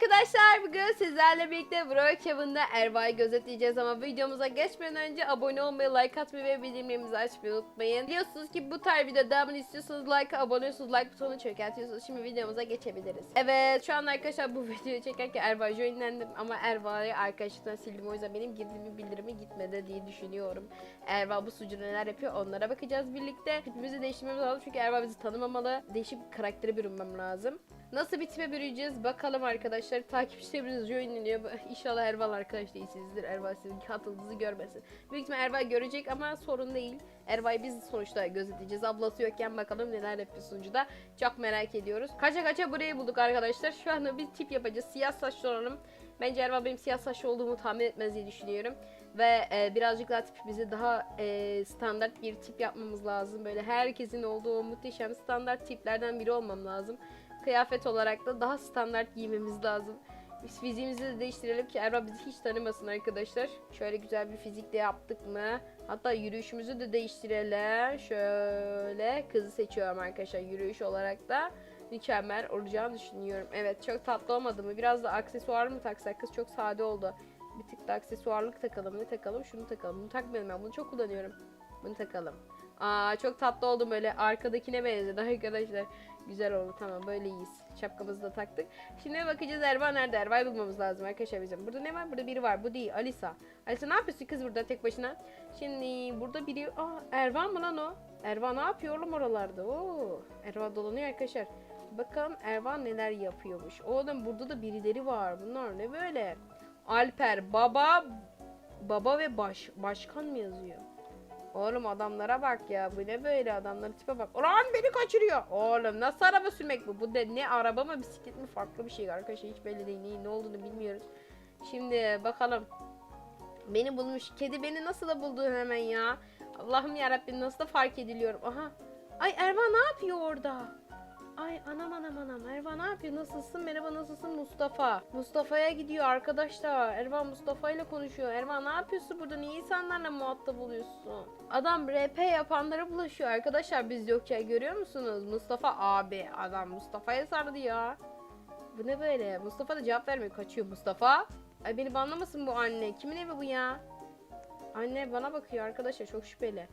arkadaşlar bugün sizlerle birlikte Brookhaven'da Erva'yı gözetleyeceğiz ama videomuza geçmeden önce abone olmayı, like atmayı ve bildirimlerimizi açmayı unutmayın. Biliyorsunuz ki bu tarz video devamını istiyorsanız like, abone oluyorsunuz, like butonunu çökertiyorsunuz. Şimdi videomuza geçebiliriz. Evet şu an arkadaşlar bu videoyu çekerken Erva'yı joinlendim ama Erva'yı arkadaşlıktan sildim o yüzden benim girdiğimi bildirimi gitmedi diye düşünüyorum. Erva bu sucu neler yapıyor onlara bakacağız birlikte. Tipimizi değiştirmemiz lazım çünkü Erva bizi tanımamalı. Değişik bir karaktere bürünmem lazım. Nasıl bir tipe bürüyeceğiz bakalım arkadaşlar. Takipçilerimiz joinleniyor. İnşallah Erval arkadaş değilsinizdir. Erval sizin katıldığınızı görmesin. Büyük ihtimal Erval görecek ama sorun değil. Erval'ı biz sonuçta gözetleyeceğiz. Ablası yokken bakalım neler yapıyor sunucuda. Çok merak ediyoruz. Kaça kaça burayı bulduk arkadaşlar. Şu anda bir tip yapacağız. Siyah saçlı olalım. Bence Erval benim siyah saçlı olduğumu tahmin etmez diye düşünüyorum. Ve e, birazcık daha tipimizi daha e, standart bir tip yapmamız lazım. Böyle herkesin olduğu muhteşem standart tiplerden biri olmam lazım. Kıyafet olarak da daha standart giymemiz lazım. Biz fiziğimizi de değiştirelim ki Erva bizi hiç tanımasın arkadaşlar. Şöyle güzel bir fizikle yaptık mı? Hatta yürüyüşümüzü de değiştirelim. Şöyle kızı seçiyorum arkadaşlar yürüyüş olarak da mükemmel olacağını düşünüyorum. Evet çok tatlı olmadı mı? Biraz da aksesuar mı taksak? Kız çok sade oldu. Bir tık da aksesuarlık takalım. Ne takalım? Şunu takalım. Bunu takmayalım ben. Bunu çok kullanıyorum. Bunu takalım. Aa çok tatlı oldu böyle. Arkadakine benzedi arkadaşlar. Güzel oldu. Tamam böyle iyiyiz. Şapkamızı da taktık. Şimdi bakacağız Erva nerede? Erva'yı bulmamız lazım arkadaşlar bizim. Burada ne var? Burada biri var. Bu değil. Alisa. Alisa ne yapıyorsun kız burada tek başına? Şimdi burada biri... Aa Erva mı lan o? Erva ne yapıyor oğlum oralarda? Oo, Erva dolanıyor arkadaşlar. Bakalım Erva neler yapıyormuş. Oğlum burada da birileri var. Bunlar ne böyle? Alper baba baba ve baş başkan mı yazıyor? Oğlum adamlara bak ya. Bu ne böyle adamların tipe bak. Ulan beni kaçırıyor. Oğlum nasıl araba sürmek bu? Bu de ne araba mı bisiklet mi farklı bir şey arkadaşlar hiç belli değil. Ne, ne olduğunu bilmiyoruz. Şimdi bakalım. Beni bulmuş. Kedi beni nasıl da buldu hemen ya. Allah'ım yarabbim nasıl da fark ediliyorum. Aha. Ay Erva ne yapıyor orada? Ay anam anam anam. Erva ne yapıyor? Nasılsın? Merhaba nasılsın Mustafa? Mustafa'ya gidiyor arkadaşlar. Erva Mustafa ile konuşuyor. Erva ne yapıyorsun burada? Niye insanlarla muhatap oluyorsun? Adam RP yapanlara bulaşıyor arkadaşlar. Biz yokken görüyor musunuz? Mustafa abi. Adam Mustafa'ya sardı ya. Bu ne böyle? Mustafa da cevap vermiyor. Kaçıyor Mustafa. Ay beni banlamasın bu anne. Kimin evi bu ya? Anne bana bakıyor arkadaşlar. Çok şüpheli.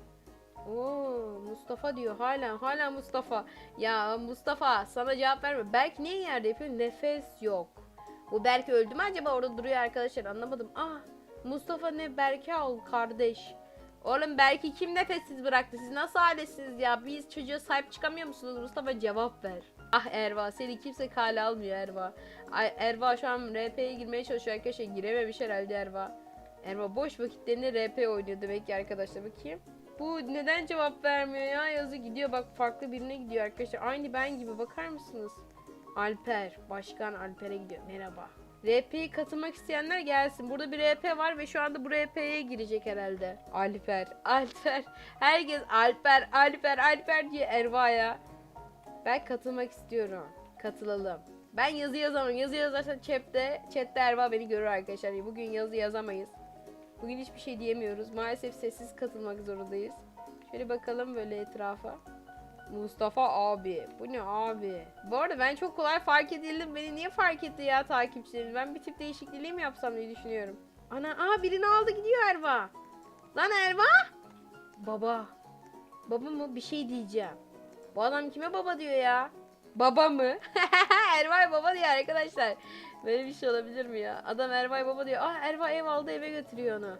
Oo Mustafa diyor hala hala Mustafa. Ya Mustafa sana cevap verme. Berk niye yerde yapıyor? Nefes yok. Bu Berk öldü mü acaba orada duruyor arkadaşlar anlamadım. Ah Mustafa ne Berk'e al kardeş. Oğlum Berk'i kim nefessiz bıraktı? Siz nasıl ailesiniz ya? Biz çocuğa sahip çıkamıyor musunuz? Mustafa cevap ver. Ah Erva seni kimse kale almıyor Erva. Ay, Erva şu an RP'ye girmeye çalışıyor arkadaşlar. Girememiş herhalde Erva. Erva boş vakitlerinde RP oynuyor demek ki arkadaşlar. Bakayım. Bu neden cevap vermiyor ya? Yazı gidiyor bak farklı birine gidiyor arkadaşlar. Aynı ben gibi bakar mısınız? Alper. Başkan Alper'e gidiyor. Merhaba. RP'ye katılmak isteyenler gelsin. Burada bir RP var ve şu anda bu RP'ye girecek herhalde. Alper. Alper. Herkes Alper, Alper, Alper diye Erva'ya. Ben katılmak istiyorum. Katılalım. Ben yazı yazamam. Yazı yazarsan chatte, chatte Erva beni görür arkadaşlar. Bugün yazı yazamayız. Bugün hiçbir şey diyemiyoruz. Maalesef sessiz katılmak zorundayız. Şöyle bakalım böyle etrafa. Mustafa abi. Bu ne abi? Bu arada ben çok kolay fark edildim. Beni niye fark etti ya takipçilerim? Ben bir tip değişikliği mi yapsam diye düşünüyorum. Ana aa birini aldı gidiyor Erva. Lan Erva? Baba. Baba mı? Bir şey diyeceğim. Bu adam kime baba diyor ya? Baba mı? Ervay baba diyor arkadaşlar. Böyle bir şey olabilir mi ya? Adam Ervay baba diyor. Ah Erva ev aldı eve götürüyor onu.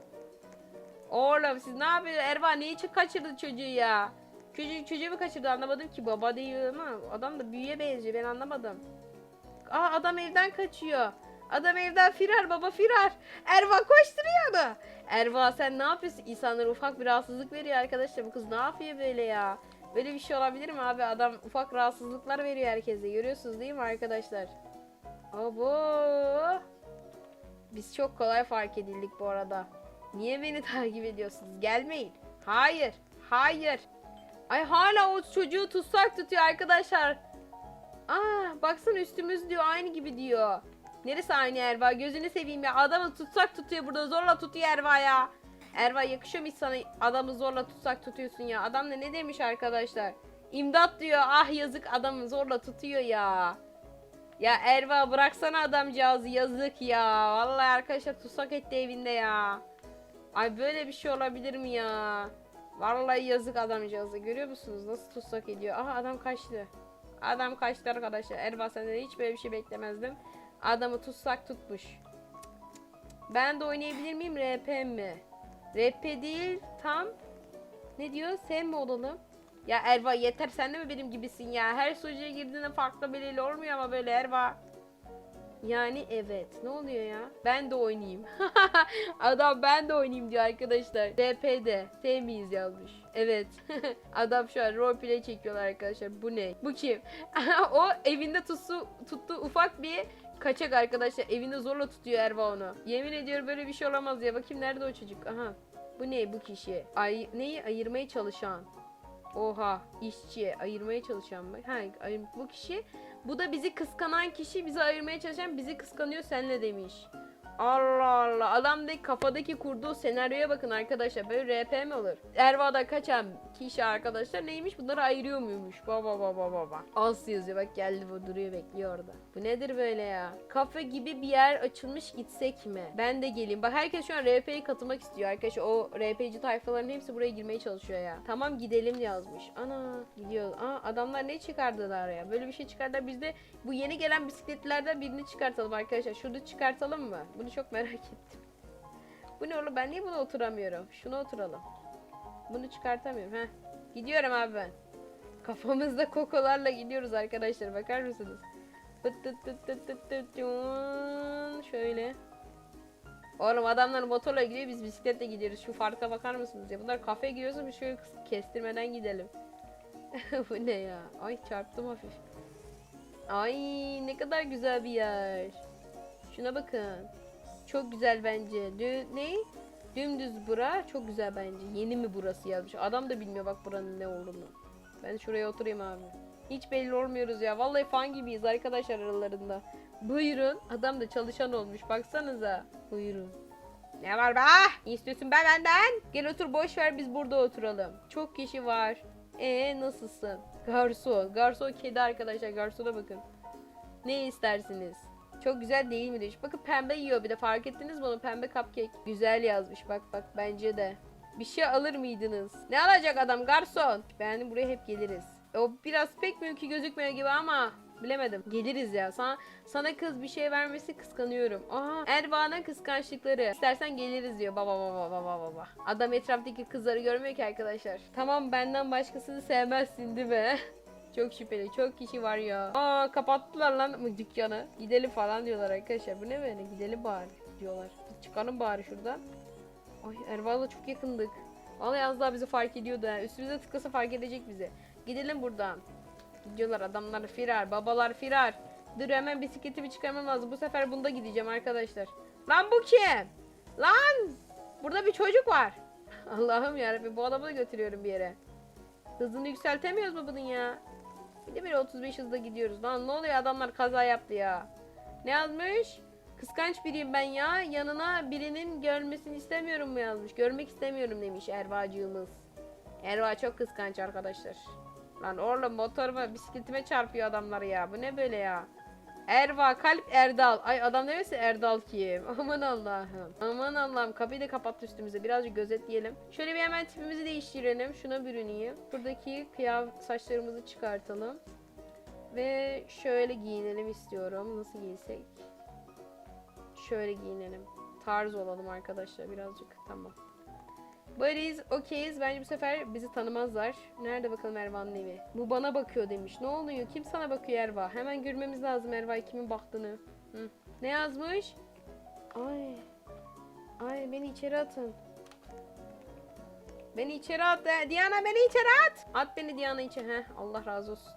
Oğlum siz ne yapıyorsunuz? Erva niye çık kaçırdı çocuğu ya? Çocuğu, çocuğu mu kaçırdı anlamadım ki. Baba değil ama adam da büyüye benziyor ben anlamadım. Aa adam evden kaçıyor. Adam evden firar baba firar. Erva koşturuyor onu. Erva sen ne yapıyorsun? İnsanlara ufak bir rahatsızlık veriyor arkadaşlar. Bu kız ne yapıyor böyle ya? Böyle bir şey olabilir mi abi? Adam ufak rahatsızlıklar veriyor herkese. Görüyorsunuz değil mi arkadaşlar? Abo. Biz çok kolay fark edildik bu arada. Niye beni takip ediyorsunuz? Gelmeyin. Hayır. Hayır. Ay hala o çocuğu tutsak tutuyor arkadaşlar. Aa baksana üstümüz diyor aynı gibi diyor. Neresi aynı Erva? Gözünü seveyim ya. Adamı tutsak tutuyor burada. Zorla tutuyor Erva ya. Erva yakışıyor mu sana adamı zorla tutsak tutuyorsun ya. Adam da ne demiş arkadaşlar? İmdat diyor. Ah yazık adamı zorla tutuyor ya. Ya Erva bıraksana adamcağızı yazık ya. Vallahi arkadaşlar tutsak etti evinde ya. Ay böyle bir şey olabilir mi ya? Vallahi yazık adamcağızı. Görüyor musunuz nasıl tutsak ediyor? Aha adam kaçtı. Adam kaçtı arkadaşlar. Erva senden hiç böyle bir şey beklemezdim. Adamı tutsak tutmuş. Ben de oynayabilir miyim RP mi? RP değil tam ne diyor? Sen mi olalım? Ya Erva yeter sen de mi benim gibisin ya? Her sunucuya girdiğinde farklı biriyle olmuyor ama böyle Erva. Yani evet. Ne oluyor ya? Ben de oynayayım. Adam ben de oynayayım diyor arkadaşlar. DP'de. Sevmeyiz yazmış. Evet. Adam şu an roleplay çekiyorlar arkadaşlar. Bu ne? Bu kim? o evinde tutsu, tuttu ufak bir kaçak arkadaşlar. Evinde zorla tutuyor Erva onu. Yemin ediyorum böyle bir şey olamaz ya. Bakayım nerede o çocuk? Aha. Bu ne bu kişi? Ay neyi ayırmaya çalışan? Oha işçi ayırmaya çalışan mı? Ha bu kişi bu da bizi kıskanan kişi bizi ayırmaya çalışan bizi kıskanıyor senle demiş. Allah Allah adam de kafadaki kurduğu senaryoya bakın arkadaşlar böyle RP mi olur? Erva'da kaçan kişi arkadaşlar neymiş bunları ayırıyor muymuş? Baba baba baba. As yazıyor bak geldi bu duruyor bekliyor orada. Bu nedir böyle ya? Kafe gibi bir yer açılmış gitsek mi? Ben de geleyim. Bak herkes şu an RP'ye katılmak istiyor arkadaşlar. O RP'ci tayfaların hepsi buraya girmeye çalışıyor ya. Tamam gidelim yazmış. Ana gidiyor. Aa adamlar ne çıkardılar ya? Böyle bir şey çıkardılar. Biz de bu yeni gelen bisikletlerden birini çıkartalım arkadaşlar. Şurada çıkartalım mı? Bunu çok merak ettim. Bu ne oğlum ben niye buna oturamıyorum? Şuna oturalım. Bunu çıkartamıyorum. Heh. Gidiyorum abi ben. Kafamızda kokolarla gidiyoruz arkadaşlar. Bakar mısınız? Şöyle. Oğlum adamlar motorla gidiyor biz bisikletle gidiyoruz. Şu farka bakar mısınız ya? Bunlar kafeye giriyorsa bir şöyle kestirmeden gidelim. Bu ne ya? Ay çarptım hafif. Ay ne kadar güzel bir yer. Şuna bakın. Çok güzel bence. Dü ne? Dümdüz bura çok güzel bence. Yeni mi burası yazmış. Adam da bilmiyor bak buranın ne olduğunu. Ben şuraya oturayım abi. Hiç belli olmuyoruz ya. Vallahi fan gibiyiz arkadaşlar aralarında. Buyurun. Adam da çalışan olmuş. Baksanıza. Buyurun. Ne var be? Ne istiyorsun be benden? Gel otur boş ver biz burada oturalım. Çok kişi var. E nasılsın? Garson. Garson kedi arkadaşlar. Garsona bakın. Ne istersiniz? Çok güzel değil mi demiş. Bakın pembe yiyor bir de fark ettiniz mi onu pembe cupcake. Güzel yazmış bak bak bence de. Bir şey alır mıydınız? Ne alacak adam garson? Ben buraya hep geliriz. O biraz pek mümkün gözükmüyor gibi ama bilemedim. Geliriz ya. Sana sana kız bir şey vermesi kıskanıyorum. Aha Erva'nın kıskançlıkları. İstersen geliriz diyor. Baba baba baba baba. Adam etraftaki kızları görmüyor ki arkadaşlar. Tamam benden başkasını sevmezsin değil mi? Çok şüpheli. Çok kişi var ya. Aa kapattılar lan dükkanı. Gidelim falan diyorlar arkadaşlar. Bu ne böyle? Gidelim bari diyorlar. Çıkalım bari şuradan. Ay Erval'la çok yakındık. Vallahi az daha bizi fark ediyordu. Üstümüze tıklasa fark edecek bizi. Gidelim buradan. Gidiyorlar adamlar firar. Babalar firar. Dur hemen bisikletimi çıkarmam lazım. Bu sefer bunda gideceğim arkadaşlar. Lan bu kim? Lan! Burada bir çocuk var. Allah'ım yarabbim bu adamı da götürüyorum bir yere. Hızını yükseltemiyoruz mu bunun ya? Bir de böyle 35 hızda gidiyoruz. Lan ne oluyor adamlar kaza yaptı ya. Ne yazmış? Kıskanç biriyim ben ya. Yanına birinin görmesini istemiyorum mu yazmış. Görmek istemiyorum demiş Ervacığımız. Erva çok kıskanç arkadaşlar. Lan oğlum motoruma bisikletime çarpıyor adamlar ya. Bu ne böyle ya? Erva kalp Erdal. Ay adam demesi Erdal kim? Aman Allah'ım. Aman Allah'ım kapıyı da kapattı üstümüze. Birazcık gözetleyelim. Şöyle bir hemen tipimizi değiştirelim. Şuna bürüneyim. Buradaki kıyaf saçlarımızı çıkartalım. Ve şöyle giyinelim istiyorum. Nasıl giysek? Şöyle giyinelim. Tarz olalım arkadaşlar birazcık. Tamam. Böyleyiz, okeyiz. Bence bu sefer bizi tanımazlar. Nerede bakalım Erva'nın evi? Bu bana bakıyor demiş. Ne oluyor? Kim sana bakıyor Erva? Hemen görmemiz lazım Erva kimin baktığını. Hı. Ne yazmış? Ay. Ay beni içeri atın. Beni içeri at. de- Diana beni içeri at. At beni Diana içeri. Heh, Allah razı olsun.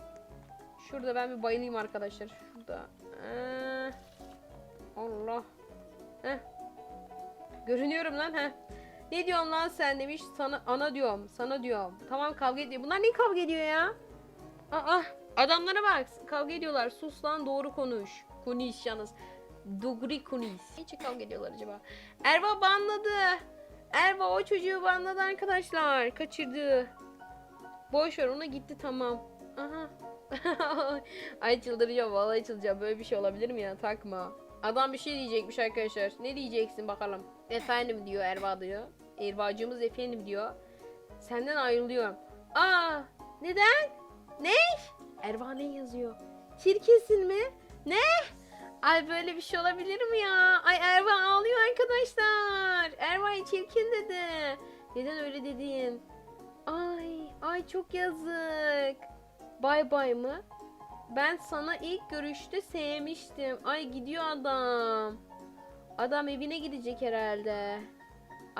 Şurada ben bir bayılayım arkadaşlar. Şurada. Ee, Allah. Heh. Görünüyorum lan heh. Ne diyorsun lan sen demiş. Sana ana diyorum. Sana diyorum. Tamam kavga ediyor. Bunlar niye kavga ediyor ya? Aa adamlara bak. Kavga ediyorlar. Sus lan doğru konuş. Konuş yalnız. Dogri konuş. Niçin kavga ediyorlar acaba? Erva banladı. Erva o çocuğu banladı arkadaşlar. Kaçırdı. Boş ver ona gitti tamam. Aha. Ay çıldıracağım vallahi çıldıracağım. Böyle bir şey olabilir mi ya? Takma. Adam bir şey diyecekmiş arkadaşlar. Ne diyeceksin bakalım. Efendim diyor Erva diyor. Ervacığımız efendim diyor. Senden ayrılıyorum. Aa neden? Ne? Erva ne yazıyor? Çirkinsin mi? Ne? Ay böyle bir şey olabilir mi ya? Ay Erva ağlıyor arkadaşlar. Erva'ya çirkin dedi. Neden öyle dedin? Ay, ay çok yazık. Bay bay mı? Ben sana ilk görüşte sevmiştim. Ay gidiyor adam. Adam evine gidecek herhalde.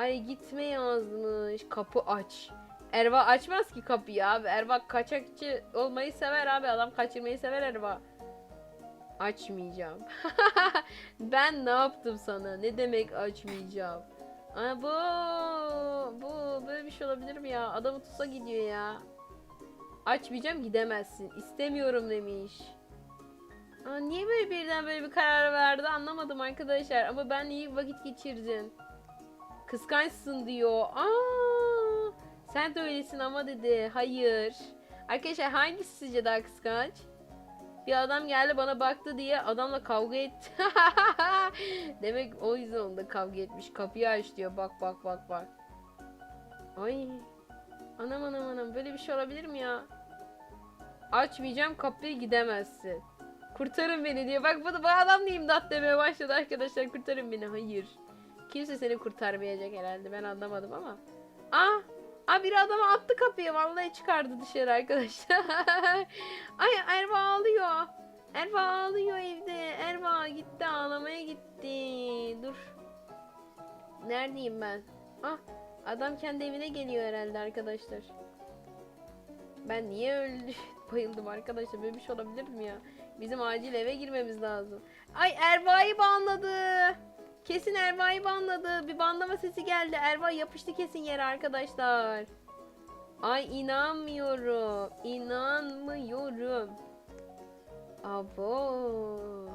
Ay gitme yazmış. Kapı aç. Erva açmaz ki kapıyı abi. Erva kaçakçı olmayı sever abi. Adam kaçırmayı sever Erva. Açmayacağım. ben ne yaptım sana? Ne demek açmayacağım? Ay bu bu böyle bir şey olabilir mi ya? Adamı tutsa gidiyor ya. Açmayacağım gidemezsin. İstemiyorum demiş. Aa, niye böyle birden böyle bir karar verdi anlamadım arkadaşlar. Ama ben iyi vakit geçirdim. Kıskançsın diyor. Aa, sen de öylesin ama dedi. Hayır. Arkadaşlar hangisi sizce daha kıskanç? Bir adam geldi bana baktı diye adamla kavga etti. Demek o yüzden onunla kavga etmiş. Kapıyı aç diyor. Bak bak bak bak. Ay. Anam anam anam. Böyle bir şey olabilir mi ya? Açmayacağım kapıyı gidemezsin. Kurtarın beni diyor. Bak bu, bu adam da imdat demeye başladı arkadaşlar. Kurtarın beni. Hayır. Kimse seni kurtarmayacak herhalde. Ben anlamadım ama. Ah. Aa biri adamı attı kapıya. Vallahi çıkardı dışarı arkadaşlar. Ay Erva ağlıyor. Erva ağlıyor evde. Erva gitti ağlamaya gitti. Dur. Neredeyim ben? Ah adam kendi evine geliyor herhalde arkadaşlar. Ben niye öldü? Bayıldım arkadaşlar. Böyle bir şey olabilir mi ya? Bizim acil eve girmemiz lazım. Ay Erva'yı banladı. Kesin Erva'yı banladı. Bir banlama sesi geldi. Erva yapıştı kesin yere arkadaşlar. Ay inanmıyorum. İnanmıyorum. Abo.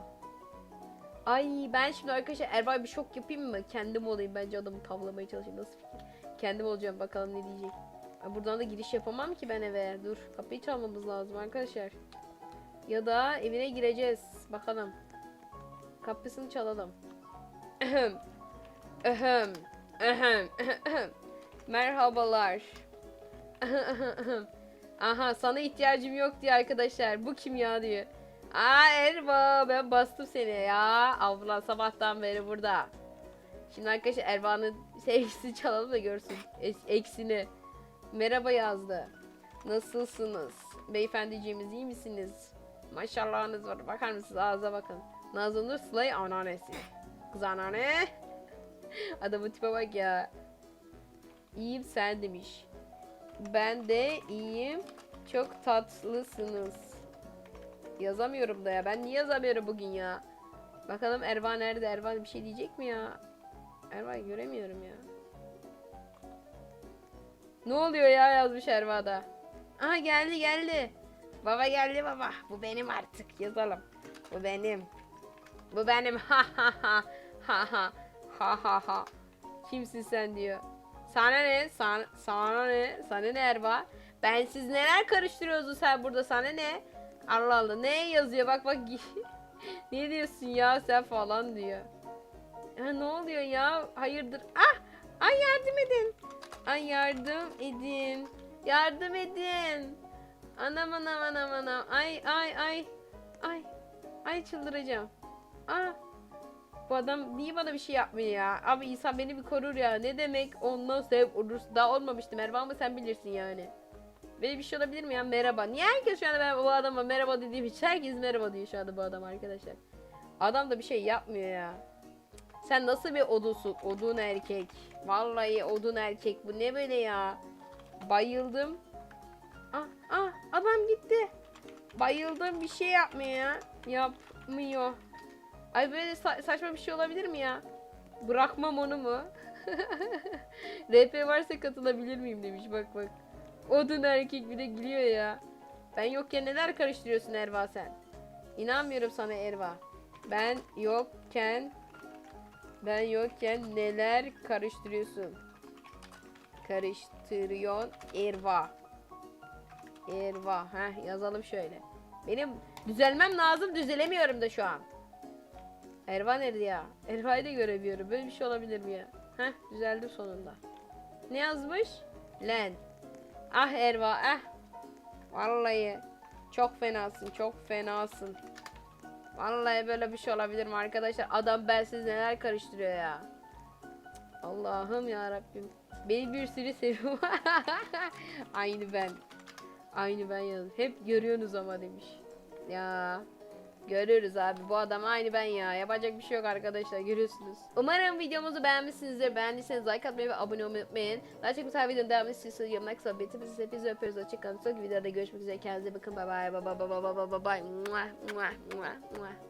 Ay ben şimdi arkadaşlar Erva'ya bir şok yapayım mı? Kendim olayım. Bence adamı tavlamaya çalışayım. Nasıl fikir? Kendim olacağım. Bakalım ne diyecek. Ay, Buradan da giriş yapamam ki ben eve. Dur. Kapıyı çalmamız lazım arkadaşlar. Ya da evine gireceğiz. Bakalım. Kapısını çalalım. Ahem. Ahem. Ahem. Ahem. Merhabalar. Aha sana ihtiyacım yok diyor arkadaşlar. Bu kim ya diyor. Aa Erva ben bastım seni ya. Abla sabahtan beri burada. Şimdi arkadaşlar Erva'nın sevgisini çalalım da görsün. Eksini. Merhaba yazdı. Nasılsınız? Beyefendiciğimiz iyi misiniz? Maşallahınız var. Bakar mısınız ağza bakın. Nazlı Slay anneannesi. Kız anneanne. Adamın tipe bak ya. İyiyim sen demiş. Ben de iyiyim. Çok tatlısınız. Yazamıyorum da ya. Ben niye yazamıyorum bugün ya? Bakalım Erva nerede? Erva bir şey diyecek mi ya? Erva'yı göremiyorum ya. Ne oluyor ya yazmış Erva'da. Aha geldi geldi. Baba geldi baba. Bu benim artık yazalım. Bu benim. Bu benim. Ha ha ha. Ha ha. Ha ha ha. Kimsin sen diyor. Sana ne? Sana, sana ne? Sana ne Erva? Ben siz neler karıştırıyorsun sen burada sana ne? Allah Allah ne yazıyor bak bak. ne diyorsun ya sen falan diyor. Ha, ne oluyor ya? Hayırdır? Ah! Ay yardım edin. Ay yardım edin. Yardım edin. Anam anam anam anam. Ay ay ay. Ay. Ay çıldıracağım. Ah. Bu adam niye bana bir şey yapmıyor ya? Abi insan beni bir korur ya. Ne demek ondan sev olursa daha olmamıştı Merve ama sen bilirsin yani. Böyle bir şey olabilir mi ya? Merhaba. Niye herkes şu anda ben bu adama merhaba dediğim hiç herkes merhaba diyor şu anda bu adam arkadaşlar. Adam da bir şey yapmıyor ya. Sen nasıl bir odunsun? Odun erkek. Vallahi odun erkek. Bu ne böyle ya? Bayıldım. Ah ah adam gitti. Bayıldım bir şey yapmıyor ya. Yapmıyor. Ay böyle sa- saçma bir şey olabilir mi ya? Bırakmam onu mu? RP varsa katılabilir miyim demiş bak bak. Odun erkek bir de gülüyor ya. Ben yokken neler karıştırıyorsun Erva sen? İnanmıyorum sana Erva. Ben yokken ben yokken neler karıştırıyorsun? Karıştırıyorsun Erva. Erva. Heh yazalım şöyle. Benim düzelmem lazım düzelemiyorum da şu an. Erva nerede ya? Erva'yı da göremiyorum. Böyle bir şey olabilir mi ya? Heh düzeldi sonunda. Ne yazmış? Len. Ah Erva ah. Vallahi çok fenasın çok fenasın. Vallahi böyle bir şey olabilir mi arkadaşlar? Adam bensiz neler karıştırıyor ya. Allah'ım ya Rabbim. Beni bir sürü seviyor. Aynı ben. Aynı ben yazdım. Hep görüyorsunuz ama demiş. Ya. Görüyoruz abi bu adam aynı ben ya. Yapacak bir şey yok arkadaşlar görüyorsunuz. Umarım videomuzu beğenmişsinizdir. Beğendiyseniz like atmayı ve abone olmayı unutmayın. Daha çok bu tarz videonun devamını istiyorsanız yorumlar kısa belirtiniz. Hepinizi öpüyoruz. Açıkçası sonraki videoda görüşmek üzere. Kendinize bakın. Bye. Bye bye bye bye bye bye bye. Mua, mua, mua, mua.